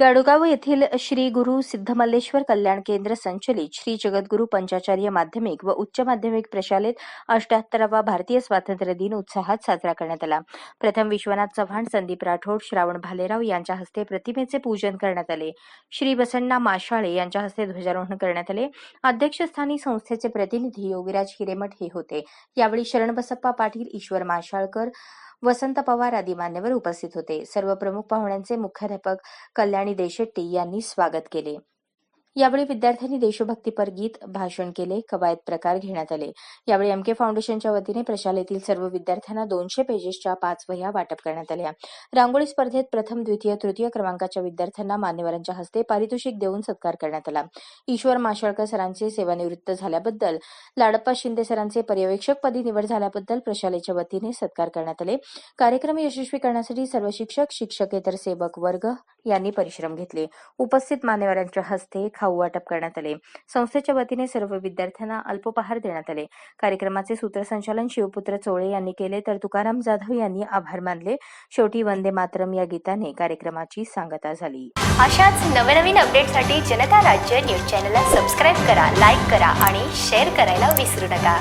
गाडोगाव येथील श्री गुरु सिद्धमल्लेश्वर कल्याण केंद्र संचलित श्री जगद्गुरु पंचाचार्य माध्यमिक व उच्च माध्यमिक प्रशालेत अष्ट्याहत्तरावा भारतीय स्वातंत्र्य दिन उत्साहात साजरा करण्यात आला. प्रथम विश्वनाथ चव्हाण संदीप राठोड श्रावण भालेराव यांच्या हस्ते प्रतिमेचे पूजन करण्यात आले. श्री बसण्णा माशाळे यांच्या हस्ते ध्वजारोहण करण्यात आले. अध्यक्षस्थानी संस्थेचे प्रतिनिधी योगीराज हिरेमठ हे होते. यावेळी शरणबसप्पा पाटील ईश्वर माशाळकर वसंत पवार आदी मान्यवर उपस्थित होते. सर्व प्रमुख पाहुण्यांचे मुख्याध्यापक कल्याणी देशेट्टी यांनी स्वागत केले. यावेळी विद्यार्थ्यांनी देशभक्तीपर गीत भाषण केले कवायत प्रकार घेण्यात आले. यावेळी एम के फाउंडेशनच्या वतीने प्रशालेतील सर्व विद्यार्थ्यांना दोनशे पेजेसच्या पाच वह्या वाटप करण्यात आल्या. रांगोळी स्पर्धेत प्रथम द्वितीय तृतीय क्रमांकाच्या विद्यार्थ्यांना मान्यवरांच्या हस्ते पारितोषिक देऊन सत्कार करण्यात आला. ईश्वर माशळकर सरांचे सेवानिवृत्त झाल्याबद्दल लाडप्पा शिंदे सरांचे पर्यवेक्षक पदी निवड झाल्याबद्दल प्रशालेच्या वतीने सत्कार करण्यात आले. कार्यक्रम यशस्वी करण्यासाठी सर्व शिक्षक शिक्षकेतर सेवक वर्ग यांनी परिश्रम घेतले. उपस्थित मान्यवरांच्या हस्ते खाऊ वाटप करण्यात आले. संस्थेच्या वतीने सर्व विद्यार्थ्यांना अल्पोपहार देण्यात आले. कार्यक्रमाचे सूत्रसंचालन शिवपुत्र चोळे यांनी केले तर तुकाराम जाधव यांनी आभार मानले. शेवटी वंदे मातरम या गीताने कार्यक्रमाची सांगता झाली. अशाच नवनवीन अपडेटसाठी जनता राज्य न्यूज चॅनलला सबस्क्राईब करा लाईक करा आणि शेअर करायला विसरू नका.